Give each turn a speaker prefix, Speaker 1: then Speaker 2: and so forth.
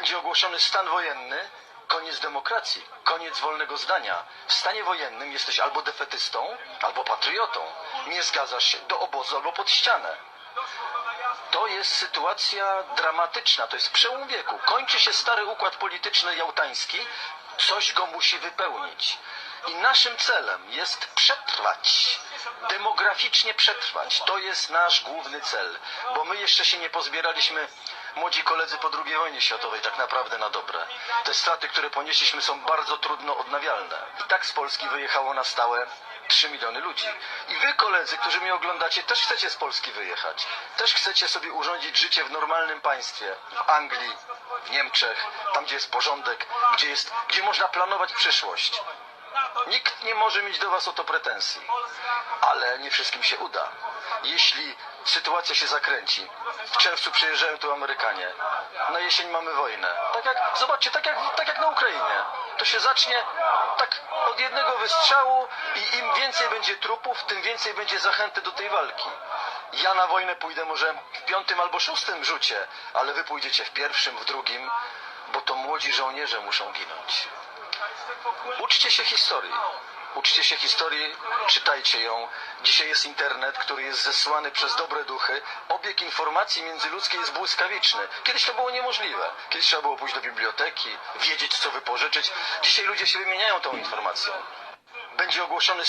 Speaker 1: będzie ogłoszony stan wojenny, koniec demokracji, koniec wolnego zdania. W stanie wojennym jesteś albo defetystą, albo patriotą. Nie zgadzasz się do obozu albo pod ścianę. To jest sytuacja dramatyczna, to jest przełom wieku. Kończy się stary układ polityczny jałtański, coś go musi wypełnić. I naszym celem jest przetrwać, demograficznie przetrwać. To jest nasz główny cel, bo my jeszcze się nie pozbieraliśmy, młodzi koledzy po II wojnie światowej, tak naprawdę na dobre. Te straty, które ponieśliśmy są bardzo trudno odnawialne. I tak z Polski wyjechało na stałe 3 miliony ludzi. I wy, koledzy, którzy mnie oglądacie, też chcecie z Polski wyjechać. Też chcecie sobie urządzić życie w normalnym państwie. W Anglii, w Niemczech, tam gdzie jest porządek, gdzie, jest, gdzie można planować przyszłość. Nikt nie może mieć do was o to pretensji. Ale nie wszystkim się uda. Jeśli sytuacja się zakręci, w czerwcu przyjeżdżają tu Amerykanie, na jesień mamy wojnę. Tak jak, zobaczcie, tak jak, tak jak na Ukrainie. To się zacznie tak od jednego wystrzału i im więcej będzie trupów, tym więcej będzie zachęty do tej walki. Ja na wojnę pójdę może w piątym albo szóstym rzucie, ale wy pójdziecie w pierwszym, w drugim, bo to młodzi żołnierze muszą ginąć. Uczcie się historii. Uczcie się historii, czytajcie ją. Dzisiaj jest internet, który jest zesłany przez dobre duchy. Obieg informacji międzyludzkiej jest błyskawiczny. Kiedyś to było niemożliwe. Kiedyś trzeba było pójść do biblioteki, wiedzieć co wypożyczyć. Dzisiaj ludzie się wymieniają tą informacją. Będzie ogłoszony